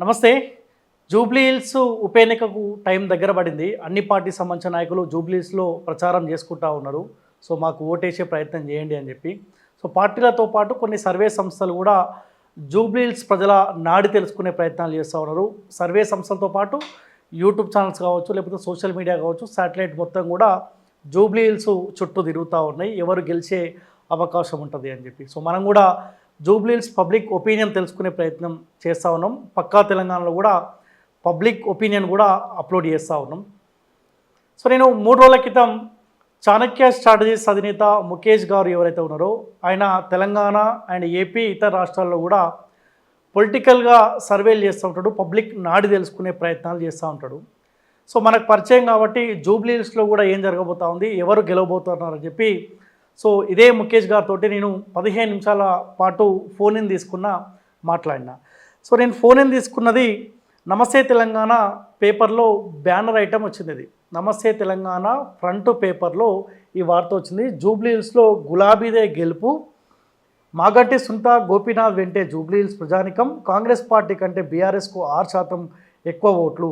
నమస్తే. Jubilee hills ఉప ఎన్నికకు టైం దగ్గర పడింది. అన్ని పార్టీ సంబంధించిన నాయకులు జూబ్లీ హిల్స్లో ప్రచారం చేసుకుంటా ఉన్నారు. సో మాకు ఓటేసే ప్రయత్నం చేయండి అని చెప్పి. సో పార్టీలతో పాటు కొన్ని సర్వే సంస్థలు కూడా జూబ్లీ హిల్స్ ప్రజల నాడి తెలుసుకునే ప్రయత్నాలు చేస్తూ ఉన్నారు. సర్వే సంస్థలతో పాటు యూట్యూబ్ ఛానల్స్ కావచ్చు లేకపోతే సోషల్ మీడియా కావచ్చు శాటిలైట్ మొత్తం కూడా జూబ్లీ హిల్స్ చుట్టూ తిరుగుతూ ఉన్నాయి. ఎవరు గెలిచే అవకాశం ఉంటుంది అని చెప్పి. సో మనం కూడా జూబ్లీహిల్స్ పబ్లిక్ ఒపీనియన్ తెలుసుకునే ప్రయత్నం చేస్తూ ఉన్నాం. పక్కా తెలంగాణలో కూడా పబ్లిక్ ఒపీనియన్ కూడా అప్లోడ్ చేస్తూ ఉన్నాం. సో నేను మూడు రోజుల క్రితం చాణక్య స్ట్రాటజీస్ అధినేత ముఖేష్ గారు ఎవరైతే ఉన్నారో ఆయన తెలంగాణ అండ్ ఏపీ ఇతర రాష్ట్రాల్లో కూడా పొలిటికల్గా సర్వేలు చేస్తూ ఉంటాడు. పబ్లిక్ నాడి తెలుసుకునే ప్రయత్నాలు చేస్తూ ఉంటాడు. సో మనకు పరిచయం కాబట్టి జూబ్లీ కూడా ఏం జరగబోతా ఉంది ఎవరు గెలవబోతున్నారని చెప్పి సో ఇదే ముఖేష్ గారితో నేను పదిహేను నిమిషాల పాటు ఫోన్ ఇన్ తీసుకున్న మాట్లాడిన. సో నేను ఫోన్ ఇన్ తీసుకున్నది నమస్తే తెలంగాణ పేపర్లో బ్యానర్ ఐటమ్ వచ్చింది ఇది నమస్తే తెలంగాణ ఫ్రంట్ పేపర్లో ఈ వార్త వచ్చింది. జూబ్లీ హిల్స్లో గులాబీదే గెలుపు. మాగంటి సుంత గోపీనాథ్ వెంటే జూబ్లీహిల్స్ ప్రజానికం. కాంగ్రెస్ పార్టీ కంటే బీఆర్ఎస్కు ఆరు శాతం ఎక్కువ ఓట్లు.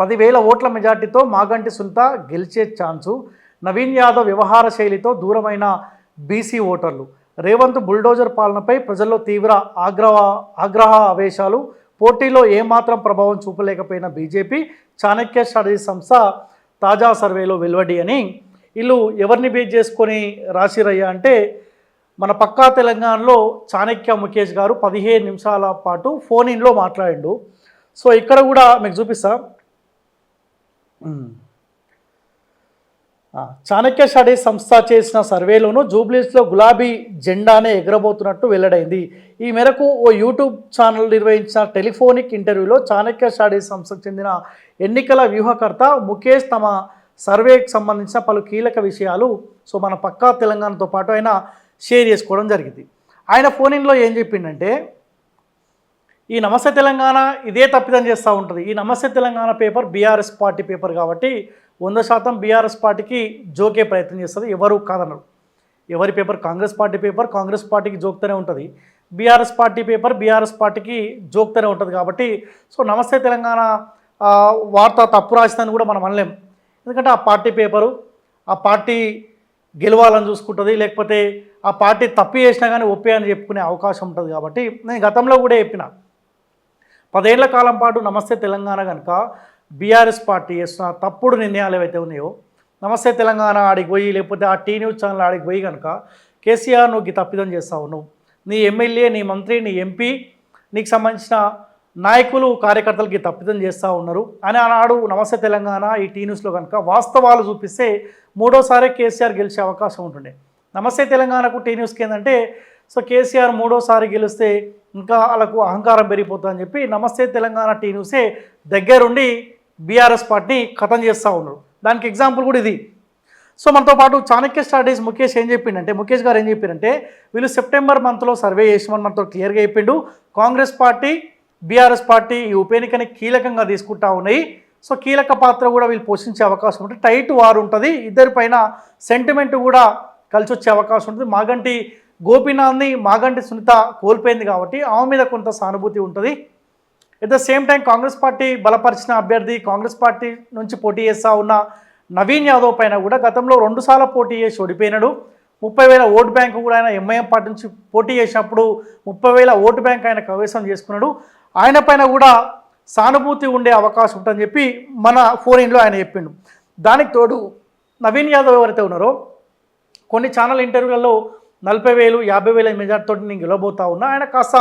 పదివేల ఓట్ల మెజార్టీతో మాగంటి సుంత గెలిచే ఛాన్సు. నవీన్ యాదవ్ వ్యవహార శైలితో దూరమైన బీసీ ఓటర్లు. రేవంత్ బుల్డోజర్ పాలనపై ప్రజల్లో తీవ్ర ఆగ్రహ ఆగ్రహ ఆవేశాలు. పోటీలో ఏమాత్రం ప్రభావం చూపలేకపోయిన బీజేపీ చాణక్య స్టడీస్ సంస్థ తాజా సర్వేలో వెలువడి అని వీళ్ళు ఎవరిని బేస్ చేసుకొని రాసిరయ్యా అంటే మన పక్కా తెలంగాణలో చాణక్య ముఖేష్ గారు పదిహేను నిమిషాల పాటు ఫోన్ ఇన్లో మాట్లాడిండు. సో ఇక్కడ కూడా మీకు చూపిస్తా. చాణక్య స్టడీస్ సంస్థ చేసిన సర్వేలోనూ జూబ్లీస్లో గులాబీ జెండానే ఎగరబోతున్నట్టు వెల్లడైంది. ఈ మేరకు ఓ యూట్యూబ్ ఛానల్ నిర్వహించిన టెలిఫోనిక్ ఇంటర్వ్యూలో చాణక్య స్టడీస్ సంస్థకు చెందిన ఎన్నికల వ్యూహకర్త ముఖేష్ తమ సర్వేకి సంబంధించిన పలు కీలక విషయాలు సో మన పక్కా తెలంగాణతో పాటు ఆయన షేర్ చేసుకోవడం జరిగింది. ఆయన ఫోన్ ఇన్లో ఏం చెప్పిండంటే ఈ నమస్తే తెలంగాణ ఇదే తప్పిదం చేస్తూ ఉంటుంది. ఈ Namaste Telangana paper BRS party paper కాబట్టి వంద శాతం బీఆర్ఎస్ పార్టీకి జోకే ప్రయత్నం చేస్తుంది. ఎవరు కాదన్నారు. ఎవరి paper? Congress party paper. Congress పార్టీకి జోక్తూనే ఉంటుంది. బీఆర్ఎస్ పార్టీ పేపర్ బీఆర్ఎస్ పార్టీకి జోక్తూనే ఉంటుంది కాబట్టి సో నమస్తే తెలంగాణ వార్త తప్పు రాసిందని కూడా మనం అనలేం. ఎందుకంటే ఆ పార్టీ పేపరు ఆ పార్టీ గెలవాలని చూసుకుంటుంది. లేకపోతే ఆ పార్టీ తప్పు చేసినా కానీ ఒప్పే అని చెప్పుకునే అవకాశం ఉంటుంది కాబట్టి నేను గతంలో కూడా చెప్పిన పదేళ్ళ కాలం పాటు నమస్తే తెలంగాణ కనుక బీఆర్ఎస్ పార్టీ చేస్తున్న తప్పుడు నిర్ణయాలు ఏవైతే ఉన్నాయో నమస్తే తెలంగాణ ఆడికి పోయి లేకపోతే ఆ టీ న్యూస్ ఛానల్ ఆడికి పోయి కనుక కేసీఆర్ నువ్వు తప్పిదం చేస్తావు నువ్వు. నీ ఎమ్మెల్యే నీ మంత్రి నీ ఎంపీ నీకు సంబంధించిన నాయకులు కార్యకర్తలకి తప్పిదం చేస్తూ ఉన్నారు. అని ఆనాడు నమస్తే తెలంగాణ ఈ టీ న్యూస్లో కనుక వాస్తవాలు చూపిస్తే మూడోసారి కేసీఆర్ గెలిచే అవకాశం ఉంటుండే. నమస్తే తెలంగాణకు టీ న్యూస్కి ఏంటంటే సో కేసీఆర్ మూడోసారి గెలిస్తే ఇంకా వాళ్ళకు అహంకారం పెరిగిపోతుందని చెప్పి నమస్తే తెలంగాణ టీ న్యూసే దగ్గరుండి బీఆర్ఎస్ పార్టీ ఖతం చేస్తూ ఉన్నారు. దానికి ఎగ్జాంపుల్ కూడా ఇది. సో మనతో పాటు చాణక్య స్ట్రాటజీస్ ముఖేష్ ఏం చెప్పిండంటే ముఖేష్ గారు ఏం చెప్పారంటే వీళ్ళు సెప్టెంబర్ మంత్లో సర్వే చేసామని మనతో క్లియర్గా చెప్పిండు. కాంగ్రెస్ పార్టీ బీఆర్ఎస్ పార్టీ ఈ ఉప ఎన్నికని కీలకంగా తీసుకుంటా ఉన్నాయి. సో కీలక పాత్ర కూడా వీళ్ళు పోషించే అవకాశం ఉంటుంది టైట్ వారు ఉంటుంది. ఇద్దరి పైన సెంటిమెంట్ కూడా కలిసి వచ్చే అవకాశం ఉంటుంది. మాగంటి గోపీనాథ్ని మాగంటి సునీత కోల్పోయింది కాబట్టి ఆమె మీద కొంత సానుభూతి ఉంటుంది. At the same time Congress party బలపరిచిన అభ్యర్థి కాంగ్రెస్ పార్టీ నుంచి పోటీ చేస్తూ ఉన్న నవీన్ యాదవ్ పైన కూడా గతంలో రెండుసార్లు పోటీ చేసి ఓడిపోయినాడు. ముప్పై వేల ఓటు బ్యాంకు కూడా ఆయన ఎంఐఎం పార్టీ నుంచి పోటీ చేసినప్పుడు ముప్పై వేల ఓటు బ్యాంక్ ఆయన కవేశం చేసుకున్నాడు. ఆయన పైన కూడా సానుభూతి ఉండే అవకాశం ఉంటుందని చెప్పి మన ఫోరిన్లో ఆయన చెప్పిండు. దానికి తోడు నవీన్ యాదవ్ ఎవరైతే ఉన్నారో కొన్ని ఛానల్ ఇంటర్వ్యూలలో నలభై వేలు యాభై వేల మెజార్టీ తోటి నేను గెలవబోతా ఉన్నా. ఆయన కాస్త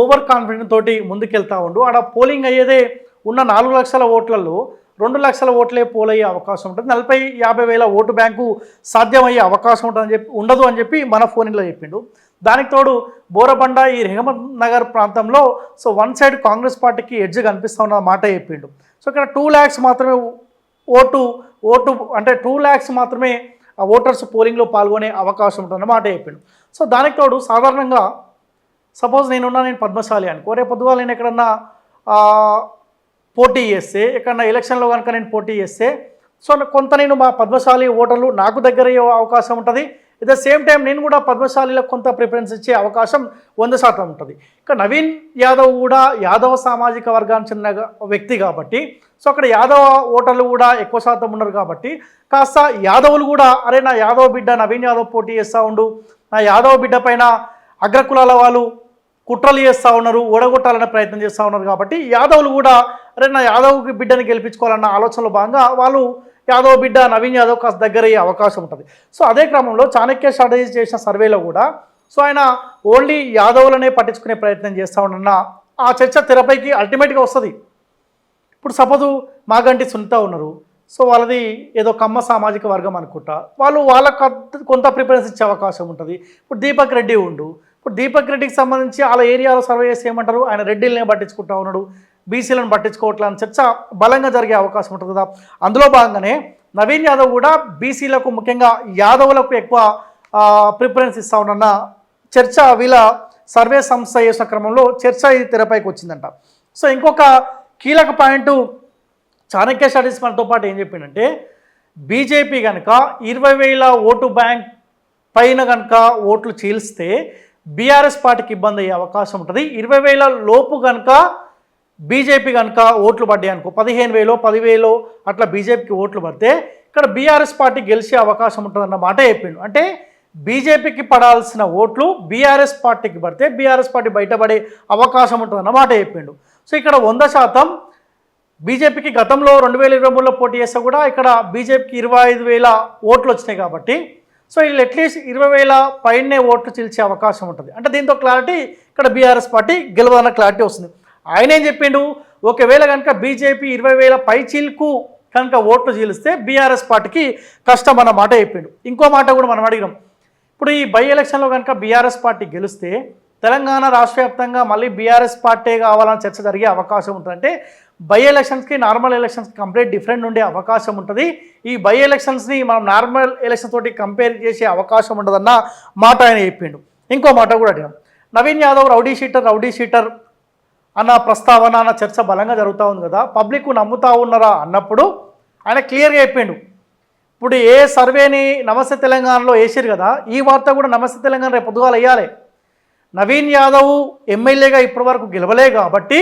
ఓవర్ కాన్ఫిడెంట్ తోటి ముందుకెళ్తా ఉండు. ఆడ పోలింగ్ అయ్యేదే ఉన్న నాలుగు లక్షల ఓట్లలో రెండు లక్షల ఓట్లే పోలయ్యే అవకాశం ఉంటుంది. నలభై యాభై వేల ఓటు బ్యాంకు సాధ్యమయ్యే అవకాశం ఉంటుందని చెప్పి ఉండదు అని చెప్పి మన ఫోన్లో చెప్పిండు. దానికి తోడు బోరబండ ఈ రెహమత్ నగర్ ప్రాంతంలో సో వన్ సైడ్ కాంగ్రెస్ పార్టీకి ఎడ్జ్ కనిపిస్తూ ఉన్న మాట చెప్పిండు. సో ఇక్కడ టూ ల్యాక్స్ మాత్రమే ఓటు ఓటు అంటే టూ ల్యాక్స్ మాత్రమే ఆ ఓటర్స్ పోలింగ్లో పాల్గొనే అవకాశం ఉంటుందన్న మాట చెప్పిండు. సో దానికి తోడు సాధారణంగా సపోజ్ నేనున్నా నేను పద్మశాలి అనుకో రేపు పొద్దుగా నేను ఎక్కడన్నా పోటీ చేస్తే ఎక్కడన్నా ఎలక్షన్లో కనుక నేను పోటీ చేస్తే సో కొంత నేను మా పద్మశాలి ఓటర్లు నాకు దగ్గర అయ్యే అవకాశం ఉంటుంది. ఎట్ ద సేమ్ టైం నేను కూడా పద్మశాలిలకు కొంత ప్రిఫరెన్స్ ఇచ్చే అవకాశం వంద శాతం ఉంటుంది. ఇక నవీన్ యాదవ్ కూడా యాదవ సామాజిక వర్గానికి చెందిన వ్యక్తి కాబట్టి సో అక్కడ యాదవ ఓటర్లు కూడా ఎక్కువ శాతం ఉన్నారు కాబట్టి కాస్త యాదవులు కూడా అరే నా యాదవ్ బిడ్డ నవీన్ యాదవ్ పోటీ చేస్తూ ఉండు. నా యాదవ్ బిడ్డ పైన అగ్రకులాల వాళ్ళు కుట్రలు చేస్తూ ఉన్నారు ఓడగొట్టాలనే ప్రయత్నం చేస్తూ ఉన్నారు కాబట్టి యాదవులు కూడా అరే నా యాదవ్కి బిడ్డని గెలిపించుకోవాలన్న ఆలోచనలో భాగంగా వాళ్ళు యాదవ్ బిడ్డ నవీన్ యాదవ్ కాస్త దగ్గర అయ్యే అవకాశం ఉంటుంది. సో అదే క్రమంలో చాణక్య స్ట్రాటజీ చేసిన సర్వేలో కూడా సో ఆయన ఓన్లీ యాదవులనే పట్టించుకునే ప్రయత్నం చేస్తూ ఉండన్న ఆ చర్చ తెరపైకి అల్టిమేట్గా వస్తుంది. ఇప్పుడు సపోజు మాగంటి సునీత ఉన్నారు. సో వాళ్ళది ఏదో కమ్మ సామాజిక వర్గం అనుకుంటా. వాళ్ళు వాళ్ళకు కొంత- కొంత ప్రిఫరెన్స్ ఇచ్చే అవకాశం ఉంటుంది. ఇప్పుడు దీపక్ రెడ్డి ఉండు. ఇప్పుడు దీపక్ రెడ్డికి సంబంధించి వాళ్ళ ఏరియాలో సర్వే చేసి ఏమంటారు? ఆయన రెడ్డిలనే పట్టించుకుంటా ఉన్నాడు. బీసీలను పట్టించుకోవట్లే అని చర్చ బలంగా జరిగే అవకాశం ఉంటుంది కదా. అందులో భాగంగానే నవీన్ యాదవ్ కూడా బీసీలకు ముఖ్యంగా యాదవులకు ఎక్కువ ప్రిఫరెన్స్ ఇస్తా ఉన్న చర్చ వీళ్ళ సర్వే సంస్థ చేసిన క్రమంలో చర్చ ఇది తెరపైకి వచ్చిందంట. సో ఇంకొక కీలక పాయింట్ చాణక్య స్టడీస్ మనతో పాటు ఏం చెప్పిందంటే బీజేపీ కనుక ఇరవై వేల ఓటు బ్యాంక్ పైన కనుక ఓట్లు చీల్స్తే బీఆర్ఎస్ పార్టీకి ఇబ్బంది అయ్యే అవకాశం ఉంటుంది. ఇరవై వేల లోపు కనుక బీజేపీ కనుక ఓట్లు పడ్డాయి అనుకో పదిహేను వేలో పదివేలో అట్లా బీజేపీకి ఓట్లు పడితే ఇక్కడ బీఆర్ఎస్ పార్టీ గెలిచే అవకాశం ఉంటుందన్న మాట చెప్పిండు. అంటే బీజేపీకి పడాల్సిన ఓట్లు బీఆర్ఎస్ పార్టీకి పడితే బీఆర్ఎస్ పార్టీ బయటపడే అవకాశం ఉంటుందన్న మాట చెప్పిండు. సో ఇక్కడ వంద శాతం బీజేపీకి గతంలో రెండు వేల ఇరవై మూడులో పోటీ చేస్తే కూడా ఇక్కడ బీజేపీకి ఇరవై ఐదు వేల ఓట్లు వచ్చినాయి కాబట్టి సో వీళ్ళు అట్లీస్ట్ ఇరవై వేల పైనే ఓట్లు చీల్చే అవకాశం ఉంటుంది. అంటే దీంతో క్లారిటీ ఇక్కడ బీఆర్ఎస్ పార్టీ గెలవదన్న క్లారిటీ వస్తుంది. ఆయన ఏం చెప్పిండు? ఒకవేళ కనుక బీజేపీ ఇరవై వేల పై చీల్కు కనుక ఓట్లు చీలిస్తే బీఆర్ఎస్ పార్టీకి కష్టం అన్న మాట చెప్పిండు. ఇంకో మాట కూడా మనం అడిగినాం. ఇప్పుడు ఈ బై ఎలక్షన్లో కనుక బీఆర్ఎస్ పార్టీ గెలిస్తే తెలంగాణ రాష్ట్ర వ్యాప్తంగా మళ్ళీ బీఆర్ఎస్ పార్టీ కావాలని చర్చ జరిగే అవకాశం ఉంటుందంటే బై ఎలక్షన్స్కి నార్మల్ ఎలక్షన్స్కి కంప్లీట్ డిఫరెంట్ ఉండే అవకాశం ఉంటుంది. ఈ బై ఎలక్షన్స్ని మనం నార్మల్ ఎలక్షన్ తోటి కంపేర్ చేసే అవకాశం ఉండదన్న మాట ఆయన చెప్పిండు. ఇంకో మాట కూడా అడిగాం Naveen Yadav rowdy sheeter rowdy sheeter అన్న ప్రస్తావన అన్న చర్చ బలంగా జరుగుతూ ఉంది కదా. పబ్లిక్ నమ్ముతా ఉన్నారా? అన్నప్పుడు ఆయన క్లియర్గా చెప్పిండు. ఇప్పుడు ఏ సర్వేని నమస్తే తెలంగాణలో వేసారు కదా ఈ వార్త కూడా నమస్తే తెలంగాణ రేపు పొద్దుగాలు వేయాలి. నవీన్ యాదవ్ ఎమ్మెల్యేగా ఇప్పటివరకు గెలవలే కాబట్టి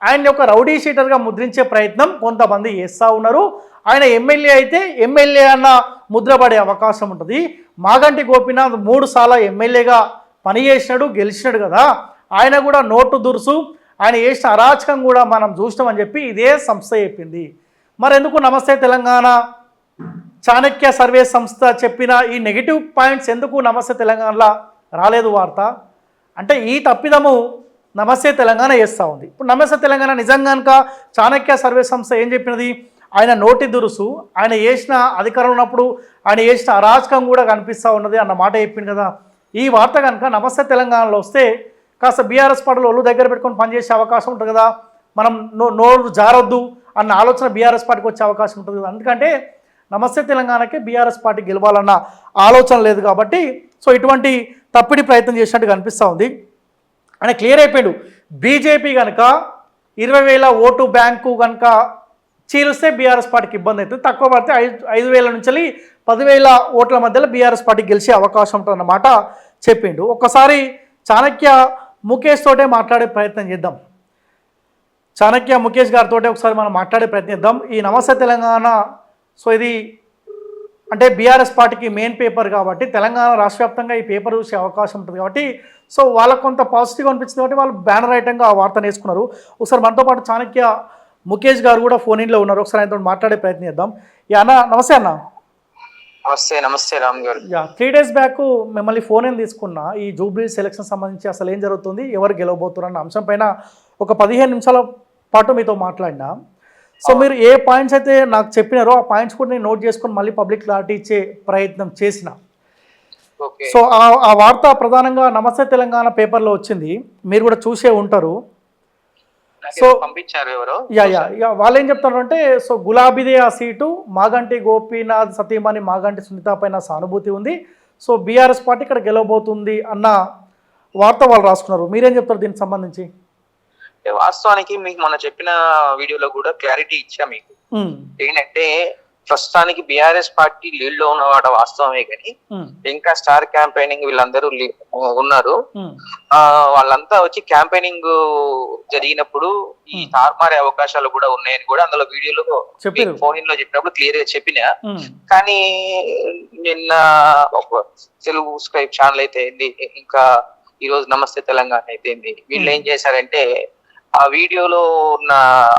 ఆయన ఒక రౌడీ షీటర్గా ముద్రించే ప్రయత్నం కొంతమంది చేస్తూ ఉన్నారు. ఆయన ఎమ్మెల్యే అయితే ఎమ్మెల్యే అన్న ముద్రపడే అవకాశం ఉంటుంది. మాగంటి గోపీనాథ్ మూడు సార్లు ఎమ్మెల్యేగా పనిచేసినాడు గెలిచినాడు కదా. ఆయన కూడా నోటు దురుసు. ఆయన చేసిన అరాచకం కూడా మనం చూసినామని చెప్పి ఇదే సంస్థ చెప్పింది. మరి ఎందుకు నమస్తే తెలంగాణ? చాణక్య సర్వే సంస్థ చెప్పిన ఈ నెగిటివ్ పాయింట్స్ ఎందుకు నమస్తే తెలంగాణలో రాలేదు వార్త? అంటే ఈ తప్పిదము నమస్తే తెలంగాణ చేస్తూ ఉంది. ఇప్పుడు నమస్తే తెలంగాణ నిజంగా కనుక చాణక్య సర్వే సంస్థ ఏం చెప్పినది? ఆయన నోటి దురుసు ఆయన చేసిన అధికారం ఉన్నప్పుడు ఆయన చేసిన అరాచకం కూడా కనిపిస్తూ ఉన్నది అన్న మాట చెప్పింది కదా. ఈ వార్త కనుక నమస్తే తెలంగాణలో వస్తే కాస్త బీఆర్ఎస్ పార్టీలో ఒళ్ళు దగ్గర పెట్టుకొని పనిచేసే అవకాశం ఉంటుంది కదా. మనం నో నోరు జారొద్దు అన్న ఆలోచన బీఆర్ఎస్ పార్టీకి వచ్చే అవకాశం ఉంటుంది కదా. ఎందుకంటే నమస్తే తెలంగాణకి బీఆర్ఎస్ పార్టీ గెలవాలన్న ఆలోచన లేదు కాబట్టి సో ఇటువంటి తప్పిడి ప్రయత్నం చేసినట్టు కనిపిస్తూ ఉంది. ఆయన క్లియర్ అయిపోయాడు. బీజేపీ కనుక ఇరవై వేల ఓటు బ్యాంకు కనుక చీలిస్తే బీఆర్ఎస్ పార్టీకి ఇబ్బంది అవుతుంది. తక్కువ పడితే ఐదు ఐదు వేల నుంచి పదివేల ఓట్ల మధ్యలో బీఆర్ఎస్ పార్టీ గెలిచే అవకాశం ఉంటుందన్నమాట చెప్పిండు. ఒక్కసారి చాణక్య ముఖేష్ తోటే మాట్లాడే ప్రయత్నం చేద్దాం. చాణక్య ముఖేష్ గారితో ఒకసారి మనం మాట్లాడే ప్రయత్నం చేద్దాం. ఈ నమస్తే తెలంగాణ. సో ఇది అంటే బీఆర్ఎస్ పార్టీకి మెయిన్ పేపర్ కాబట్టి తెలంగాణ రాష్ట్ర వ్యాప్తంగా ఈ పేపర్ చూసే అవకాశం ఉంటుంది కాబట్టి సో వాళ్ళకు కొంత పాజిటివ్గా అనిపించింది కాబట్టి వాళ్ళు బ్యానర్ ఐటంగా ఆ వార్తను వేసుకున్నారు. ఒకసారి మనతో పాటు చాణక్య ముఖేష్ గారు కూడా ఫోన్ ఇన్లో ఉన్నారు. ఒకసారి ఆయనతో మాట్లాడే ప్రయత్నం చేద్దాం. అన్న నమస్తే అన్న. నమస్తే నమస్తే రామ్ గారు. యా త్రీ డేస్ బ్యాక్ మిమ్మల్ని ఫోన్ ఏం తీసుకున్నా ఈ జూబ్లీ సెలక్షన్ సంబంధించి అసలు ఏం జరుగుతుంది ఎవరు గెలవబోతున్నారు అన్న అంశం పైన ఒక పదిహేను నిమిషాల పాటు మీతో మాట్లాడినా. సో మీరు ఏ పాయింట్స్ అయితే నాకు చెప్పినారో ఆ పాయింట్స్ కూడా నేను నోట్ చేసుకొని మళ్ళీ పబ్లిక్ క్లారిటీ ఇచ్చే ప్రయత్నం చేసిన. సో ఆ ఆ వార్త ప్రధానంగా నమస్తే తెలంగాణ పేపర్లో వచ్చింది. మీరు కూడా చూసే ఉంటారు. సో- పంపించారు ఎవరో. యా యా యా వాళ్ళు ఏం చెప్తారు అంటే సో గులాబీదే ఆ సీటు మాగంటి గోపీనాథ్ సతీమణి మాగంటి సునీత పైన సానుభూతి ఉంది. సో బీఆర్ఎస్ పార్టీ ఇక్కడ గెలవబోతుంది అన్న వార్త వాళ్ళు రాసుకున్నారు. మీరేం చెప్తారు దీనికి సంబంధించి? వాస్తవానికి మీకు మొన్న చెప్పిన వీడియోలో కూడా క్లారిటీ ఇచ్చా మీకు. ఏంటంటే ప్రస్తుతానికి బీఆర్ఎస్ పార్టీ లీడ్లో ఉన్నవాడ వాస్తవమే కానీ ఇంకా స్టార్ క్యాంపెయినింగ్ వీళ్ళందరూ ఉన్నారు. ఆ వాళ్ళంతా వచ్చి క్యాంపెయినింగ్ జరిగినప్పుడు ఈ. తారుమారే అవకాశాలు కూడా ఉన్నాయని కూడా అందులో వీడియోలో ఫోన్ ఇన్లో చెప్పినప్పుడు క్లియర్గా చెప్పిన కానీ నిన్న ఒక తెలుగు స్క్రైబ్ ఛానల్ అయితే ఇంకా ఈ రోజు నమస్తే తెలంగాణ అయితే వీళ్ళు ఏం చేశారంటే ఆ వీడియోలో ఉన్న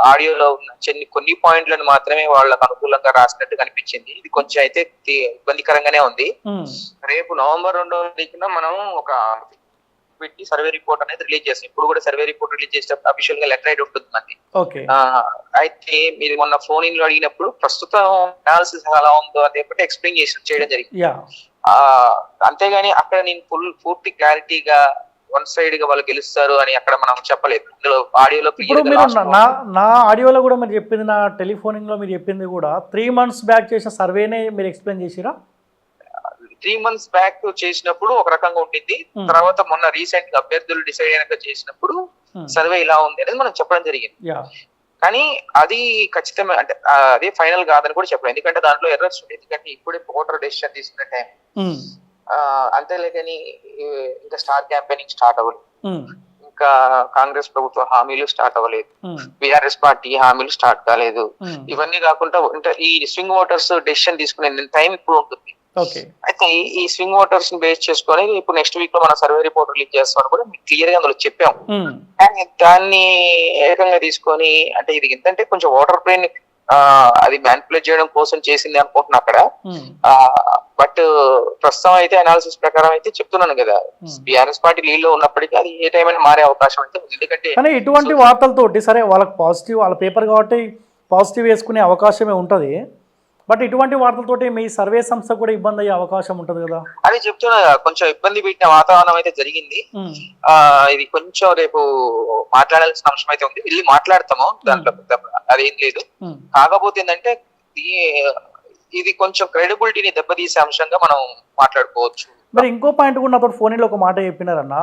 ఆడియోలో ఉన్న చిన్ని కొన్ని పాయింట్లను మాత్రమే వాళ్ళకు అనుకూలంగా రాసినట్టు కనిపించింది. ఇది కొంచెం అయితే ఇబ్బందికరంగానే ఉంది. రేపు నవంబర్ రెండో తారీఖున మనం ఒక పెట్టి సర్వే రిపోర్ట్ అనేది రిలీజ్ చేస్తాం. ఇప్పుడు కూడా సర్వే రిపోర్ట్ రిలీజ్ చేసేటప్పుడు అఫీషియల్గా లెటర్ అయితే ఉంటుంది ఆ, అయితే మీరు మొన్న ఫోన్ ఇన్లో అడిగినప్పుడు ప్రస్తుతం అనాలిసిస్ ఎలా ఉందో అని చెప్పి ఎక్స్ప్లెయిన్ చేసి చేయడం జరిగింది. అంతేగాని అక్కడ నేను ఫుల్ పూర్తి క్లారిటీగా వన్ సైడ్గా వాళ్ళు గెలుస్తారు అని అక్కడ మనం చెప్పలేదు. ఇందులో ఆడియోలో ఇప్పుడు మీరు నా- నా ఆడియోలో కూడా మీరు చెప్పింది నా టెలిఫోనింగ్లో మీరు చెప్పింది కూడా త్రీ మంత్స్ బ్యాక్ చేసిన సర్వేనే మీరు ఎక్స్ప్లెయిన్ చేసిరా? త్రీ మంత్స్ బ్యాక్ చేసినప్పుడు ఒక రకంగా ఉండింది. Hmm. తర్వాత మొన్న రీసెంట్గా అభ్యర్థులు డిసైడ్ అయినాక చేసినప్పుడు Hmm. సర్వే ఇలా ఉంది అనేది మనం చెప్పడం జరిగింది. కానీ అది ఖచ్చితమే అంటే అదే ఫైనల్ కాదని కూడా చెప్పలేదు ఎందుకంటే దాంట్లో ఎర్రర్స్ ఉంటాయి ఎందుకంటే ఇప్పుడే ఓటర్ డెసిషన్ తీసుకునే టైం అంతేలేకని ఇంకా స్టార్ క్యాంపెయినింగ్ స్టార్ట్ అవ్వలేదు. ఇంకా కాంగ్రెస్ ప్రభుత్వ హామీలు స్టార్ట్ అవ్వలేదు. బీఆర్ఎస్ పార్టీ హామీలు స్టార్ట్ కాలేదు. ఇవన్నీ కాకుండా అంటే ఈ స్వింగ్ ఓటర్స్ డెసిషన్ తీసుకునే టైం ఇప్పుడు ఉంటుంది. అయితే ఈ- స్వింగ్ ఓటర్స్ని బేస్ చేసుకొని ఇప్పుడు నెక్స్ట్ వీక్లో మన సర్వే రిపోర్ట్ రిలీజ్ చేస్తామని కూడా మీకు క్లియర్గా అందులో చెప్పాం. కానీ దాన్ని ఏకంగా తీసుకొని అంటే ఇది ఎంతంటే కొంచెం వాటర్ ప్లేన్ అది మ్యానిపులేట్ చేయడం కోసం చేసింది అనుకుంటున్నా అక్కడ. బట్ ప్రస్తుతం అయితే అనాలిసిస్ ప్రకారం అయితే చెప్తున్నాను కదా. Hmm. బీఆర్ఎస్ పార్టీ లీడ్లో ఉన్నప్పటికీ అది ఏ టైం అయినా మారే అవకాశం అయితే ఉంది. ఎందుకంటే కానీ ఇటువంటి వార్తలతోటి సరే వాళ్ళకి పాజిటివ్ వాళ్ళ పేపర్ కాబట్టి పాజిటివ్ వేసుకునే అవకాశమే ఉంటుంది. బట్ ఇటువంటి వార్తలతోటి మీ సర్వే సంస్థ కూడా ఇబ్బంది అయ్యే అవకాశం ఉంటుంది కదా? అది చెప్తున్నా కొంచెం ఇబ్బంది పెట్టిన వాతావరణం అయితే జరిగింది. ఇది కొంచెం రేపు మాట్లాడాల్సిన అంశం అయితే ఉంది. వెళ్ళి మాట్లాడతాము. దాంట్లో అదేం లేదు. కాకపోతే ఏంటంటే ఇది కొంచెం క్రెడిబిలిటీని దెబ్బతీసే అంశంగా మనం మాట్లాడుకోవచ్చు. మరి ఇంకో పాయింట్ కూడా నాతో ఫోన్లో ఒక మాట చెప్పినారన్న.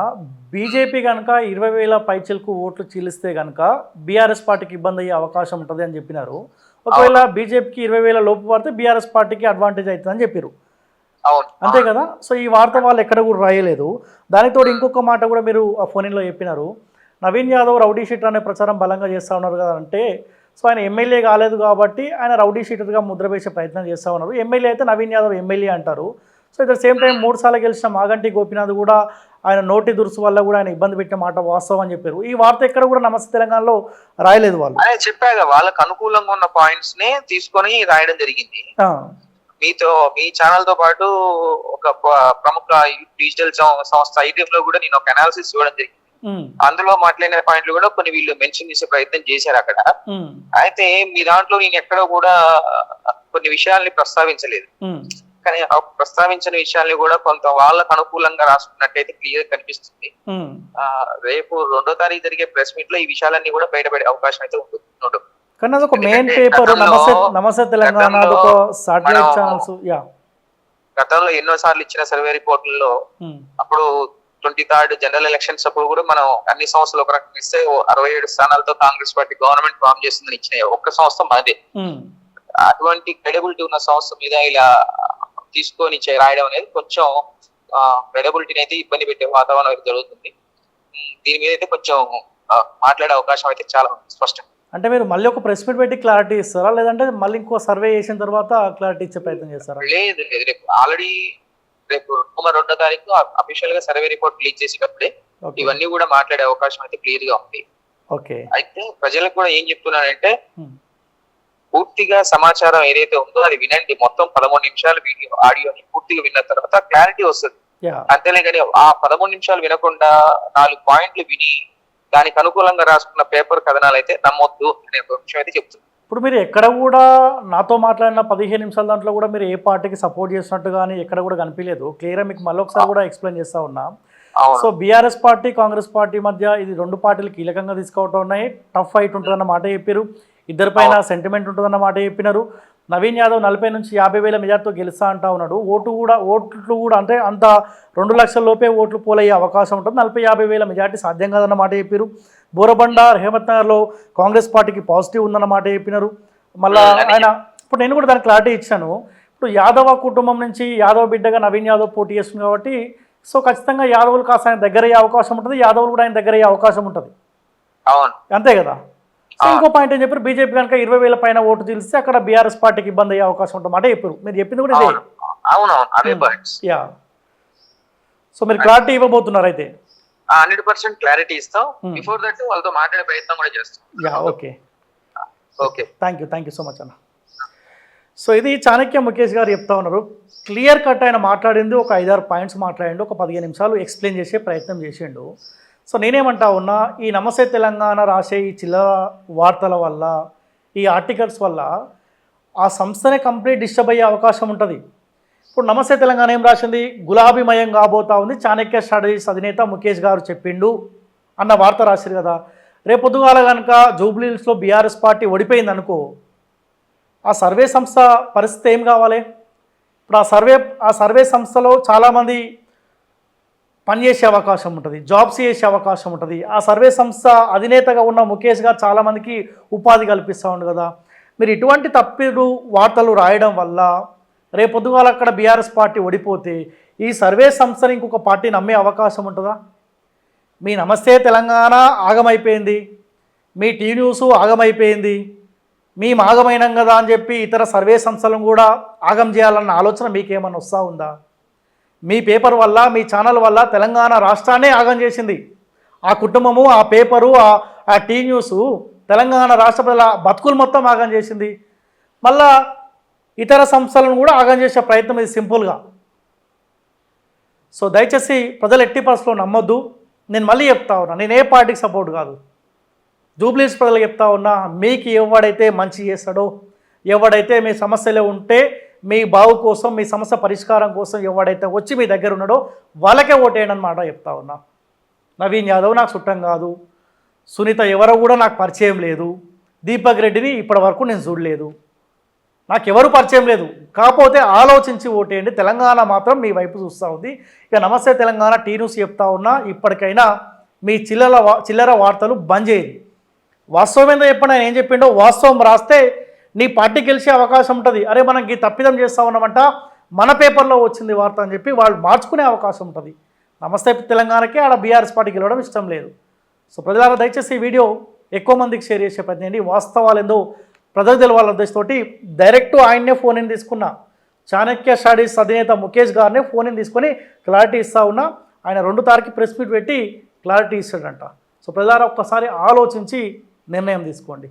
బీజేపీ కనుక ఇరవై వేల పైచలకు ఓట్లు చీలిస్తే కనుక బీఆర్ఎస్ పార్టీకి ఇబ్బంది అయ్యే అవకాశం ఉంటుంది అని చెప్పినారు. ఒకవేళ బీజేపీకి ఇరవై వేల లోపు పడితే బీఆర్ఎస్ పార్టీకి అడ్వాంటేజ్ అవుతుందని చెప్పారు అవును. అంతే కదా? సో ఈ వార్త వాళ్ళు ఎక్కడ కూడా రాయలేదు. దానికి తోడు ఇంకొక మాట కూడా మీరు ఆ ఫోన్లో చెప్పినారు. నవీన్ యాదవ్ రౌడీ షీటర్ అనే ప్రచారం బలంగా చేస్తూ ఉన్నారు కదా అంటే సో ఆయన ఎమ్మెల్యే కాలేదు కాబట్టి ఆయన రౌడీ షీటర్గా ముద్ర వేసే ప్రయత్నం చేస్తూ ఉన్నారు. ఎమ్మెల్యే అయితే నవీన్ యాదవ్ ఎమ్మెల్యే అంటారు. So it the same time మూడు సార్లు గెలిచిన మాగంటి గోపినాథ్ కూడా ఆయన నోటి దురుసు వల్ల కూడా ఆయన ఇబ్బంది పెట్టిన మాట వాస్తవం అని చెప్పారు. ఈ వార్త ఎక్కడ కూడా నమస్తే తెలంగాణలో రాయలేదు వాళ్ళు. అదే చెప్పాగా వాళ్ళకి అనుకూలంగా ఉన్న పాయింట్స్ నే తీసుకొని రాయడం జరిగింది. మీతో మీ ఛానల్తో పాటు ఒక ప్రముఖ డిజిటల్ సంస్థ ఐటీఎం లో కూడా నేను ఒక అనాలిసిస్ చూడడం జరిగింది. అందులో మాట్లాడిన పాయింట్లు కూడా కొన్ని వీళ్ళు మెన్షన్ చేసే ప్రయత్నం చేశారు అక్కడ. అయితే మీ దాంట్లో నేను ఎక్కడ కూడా కొన్ని విషయాల్ని ప్రస్తావించలేదు. కానీ ప్రస్తావించిన విషయాల్ని కూడా కొంత వాళ్ళకు అనుకూలంగా రాసుకున్నట్టయితే క్లియర్ కనిపిస్తుంది. రేపు రెండో తారీఖు జరిగే ప్రెస్ మీట్లో ఈ విషయాలన్నీ కూడా బయటపడే అవకాశం అయితే ఉంటుంది. కానీ అదొక మెయిన్ పేపర్ గతంలో- నమస్తే తెలంగాణ సాటిలైట్ ఛానల్స్ యా గతంలో ఎన్నో సార్లు ఇచ్చిన సర్వే రిపోర్టుల్లో అప్పుడు ట్వంటీ థర్డ్ జనరల్ ఎలక్షన్స్ అప్పుడు కూడా మనం అన్ని సంస్థలు ఒక రకంగా ఇస్తే అరవై ఏడు స్థానాలతో కాంగ్రెస్ పార్టీ గవర్నమెంట్ ఫామ్ చేస్తుందని ఇచ్చినాయి. ఒక్క సంస్థ మనదే అటువంటి క్రెడిబిలిటీ ఉన్న సంస్థ మీద ఇలా తీసుకొని రాయడం అనేది కొంచెం క్రెడిబిలిటీని అయితే ఇబ్బంది పెట్టే వాతావరణం అయితే జరుగుతుంది. దీని మీద అయితే కొంచెం మాట్లాడే అవకాశం అయితే చాలా స్పష్టం అంటే మీరు మళ్ళీ ఒక ప్రెస్ మీట్ పెట్టి క్లారిటీ ఇస్తారా? లేదంటే మళ్ళీ ఇంకో సర్వే చేసిన తర్వాత క్లారిటీ ఇచ్చే ప్రయత్నం చేస్తారా? లేదు లేదు. రేపు ఆల్రెడీ రేపు నవంబర్ రెండో తారీఖు అఫీషియల్గా సర్వే రిపోర్ట్ రిలీజ్ చేసేటప్పుడే ఇవన్నీ కూడా మాట్లాడే అవకాశం అయితే క్లియర్గా ఉంది. ఓకే. అయితే ప్రజలకు కూడా ఏం చెప్తున్నానంటే పూర్తిగా సమాచారం ఏదైతే ఉందో అది వినండి. మొత్తం పదమూడు నిమిషాలు వీడియో ఆడియోని పూర్తిగా విన్న తర్వాత క్లారిటీ వస్తుంది. యా. అంతేలే కానీ ఆ పదమూడు నిమిషాలు వినకుండా నాలుగు పాయింట్లు విని దానికి అనుకూలంగా రాసుకున్న పేపర్ కథనాలు అయితే నమ్మొద్దు అనే ఒక విషయం అయితే చెప్తుంది. ఇప్పుడు మీరు ఎక్కడ కూడా నాతో మాట్లాడిన పదిహేను నిమిషాల దాంట్లో కూడా మీరు ఏ పార్టీకి సపోర్ట్ చేసినట్టు కానీ ఎక్కడ కూడా కనిపించలేదు. క్లియర్గా మీకు మళ్ళీ ఒకసారి కూడా ఎక్స్ప్లెయిన్ చేస్తా ఉన్నా. So BRS party Congress party మధ్య ఇది రెండు పార్టీలు కీలకంగా తీసుకోవటం ఉన్నాయి టఫ్ ఫైట్ ఉంటుందన్న మాట చెప్పారు. ఇద్దరి పైన సెంటిమెంట్ ఉంటుందన్న మాట చెప్పినారు. నవీన్ యాదవ్ నలభై నుంచి యాభై వేల మెజార్టీతో గెలుస్తా అంటా ఉన్నాడు. ఓటు కూడా ఓట్లు కూడా అంటే అంత రెండు లక్షల లోపే ఓట్లు పోలయ్యే అవకాశం ఉంటుంది. నలభై యాభై వేల మెజార్టీ సాధ్యం కాదన్న మాట చెప్పారు. బోరబండ హేమత్ నగర్లో కాంగ్రెస్ పార్టీకి పాజిటివ్ ఉందన్న మాట చెప్పినారు. మళ్ళా ఆయన ఇప్పుడు నేను కూడా దానికి క్లారిటీ ఇచ్చాను. ఇప్పుడు యాదవ కుటుంబం నుంచి యాదవ్ బిడ్డగా నవీన్ యాదవ్ పోటీ చేస్తుంది కాబట్టి సో ఖచ్చితంగా యాదవులు కాస్త ఆయన దగ్గర అయ్యే అవకాశం ఉంటుంది. యాదవులు కూడా ఆయన దగ్గర అయ్యే అవకాశం ఉంటుంది. అవును. అంతే కదా? సో ఇంకో పాయింట్ ఏం చెప్పారు? బీజేపీ కనుక ఇరవై వేల పైన ఓటు తెలిస్తే అక్కడ బీఆర్ఎస్ పార్టీకి ఇబ్బంది అయ్యే అవకాశం ఉంటుంది. మాట చెప్పారు మీరు చెప్పింది కూడా ఇదే. అవును అవునవును పాయింట్స్ యా సో మీరు క్లారిటీ ఇవ్వబోతున్నారు అయితే. హండ్రెడ్ పర్సెంట్ క్లారిటీ ఇస్తాం. Hmm. బిఫోర్ దట్ వాళ్ళతో మాట్లాడే ప్రయత్నం కూడా చేస్తాం. Yeah okay okay thank you thank you so much అన్న. సో ఇది చాణక్య ముఖేష్ గారు చెప్తా ఉన్నారు. క్లియర్ కట్ ఆయన మాట్లాడింది ఒక ఐదారు పాయింట్స్ మాట్లాడిండు ఒక పదిహేను నిమిషాలు ఎక్స్ప్లెయిన్ చేసే ప్రయత్నం చేసిండు. సో నేనేమంటా ఉన్నా ఈ నమస్తే తెలంగాణ రాసే ఈ చిల్లర వార్తల వల్ల ఈ ఆర్టికల్స్ వల్ల ఆ సంస్థనే కంప్లీట్ డిస్టర్బ్ అయ్యే అవకాశం ఉంటుంది. ఇప్పుడు నమస్తే తెలంగాణ ఏం రాసింది? గులాబీమయం కాబోతా ఉంది. చాణక్య స్ట్రాటజీస్ అధినేత ముఖేష్ గారు చెప్పిండు అన్న వార్త రాశారు కదా. రేపొద్దుగాల కనుక జూబ్లీహిల్స్లో బీఆర్ఎస్ పార్టీ ఓడిపోయింది అనుకో ఆ సర్వే సంస్థ పరిస్థితి ఏం కావాలి? ఇప్పుడు ఆ సర్వే ఆ సర్వే సంస్థలో చాలామంది పనిచేసే అవకాశం ఉంటుంది జాబ్స్ చేసే అవకాశం ఉంటుంది. ఆ సర్వే సంస్థ అధినేతగా ఉన్న ముఖేష్ గారు చాలామందికి ఉపాధి కల్పిస్తూ ఉండు కదా. మీరు ఇటువంటి తప్పుడు వార్తలు రాయడం వల్ల రేపొద్దుగాల అక్కడ బీఆర్ఎస్ పార్టీ ఓడిపోతే ఈ సర్వే సంస్థని ఇంకొక పార్టీ నమ్మే అవకాశం ఉంటుందా? మీ నమస్తే తెలంగాణ ఆగమైపోయింది మీ టీ న్యూస్ ఆగమైపోయింది మేము ఆగమైనాం కదా అని చెప్పి ఇతర సర్వే సంస్థలను కూడా ఆగం చేయాలన్న ఆలోచన మీకేమన్నా వస్తూ ఉందా? మీ పేపర్ వల్ల మీ ఛానల్ వల్ల తెలంగాణ రాష్ట్రాన్నే ఆగం చేసింది. ఆ కుటుంబము ఆ పేపరు ఆ టీ న్యూస్ తెలంగాణ రాష్ట్ర ప్రజల బతుకులు మొత్తం ఆగం చేసింది. మళ్ళా ఇతర సంస్థలను కూడా ఆగం చేసే ప్రయత్నం ఇది సింపుల్గా. సో దయచేసి ప్రజలు ఎట్టి పరిస్థితుల్లో నమ్మొద్దు. నేను మళ్ళీ చెప్తా ఉన్నా నేను ఏ పార్టీకి సపోర్ట్ కాదు. జూబ్లీస్ ప్రజలు చెప్తా ఉన్నా మీకు ఎవడైతే మంచి చేస్తాడో ఎవడైతే మీ సమస్యలే ఉంటే మీ బావు కోసం మీ సమస్య పరిష్కారం కోసం ఎవడైతే వచ్చి మీ దగ్గర ఉన్నాడో వాళ్ళకే ఓటేయండి అనమాట చెప్తా ఉన్నా. నవీన్ యాదవ్ నాకు చుట్టం కాదు. సునీత ఎవరో కూడా నాకు పరిచయం లేదు. దీపక్ రెడ్డిని ఇప్పటి వరకు నేను చూడలేదు. నాకు ఎవరు పరిచయం లేదు. కాకపోతే ఆలోచించి ఓటేయండి. తెలంగాణ మాత్రం మీ వైపు చూస్తూ ఉంది. ఇక నమస్తే తెలంగాణ టీ న్యూస్ చెప్తా ఉన్నా ఇప్పటికైనా మీ చిల్లర వా- చిల్లర వార్తలు బంద్ చేయదు వాస్తవం ఏందో చెప్పండి ఆయన ఏం చెప్పిండో వాస్తవం రాస్తే నీ పార్టీ గెలిచే అవకాశం ఉంటుంది. అరే మనం ఈ తప్పిదం చేస్తా ఉన్నామంట మన పేపర్లో వచ్చింది వార్త అని చెప్పి వాళ్ళు మార్చుకునే అవకాశం ఉంటుంది. నమస్తే తెలంగాణకి ఆడ బీఆర్ఎస్ పార్టీ గెలవడం ఇష్టం లేదు. సో ప్రజలారా దయచేసి ఈ వీడియో ఎక్కువ మందికి షేర్ చేసే ప్రయత్నం వాస్తవాలు ఏందో ప్రజలు తెలవాల ఉద్దేశంతో డైరెక్ట్ ఆయన్నే ఫోన్ ఇన్ తీసుకున్న. చాణక్య స్టడీస్ అధినేత ముఖేష్ గారిని ఫోన్ ఇన్ తీసుకొని క్లారిటీ ఇస్తా ఉన్నా. ఆయన రెండు తారీఖు ప్రెస్ మీట్ పెట్టి క్లారిటీ ఇస్తాడంట. సో ప్రజలారా ఒక్కసారి ఆలోచించి నిర్ణయం తీసుకోండి.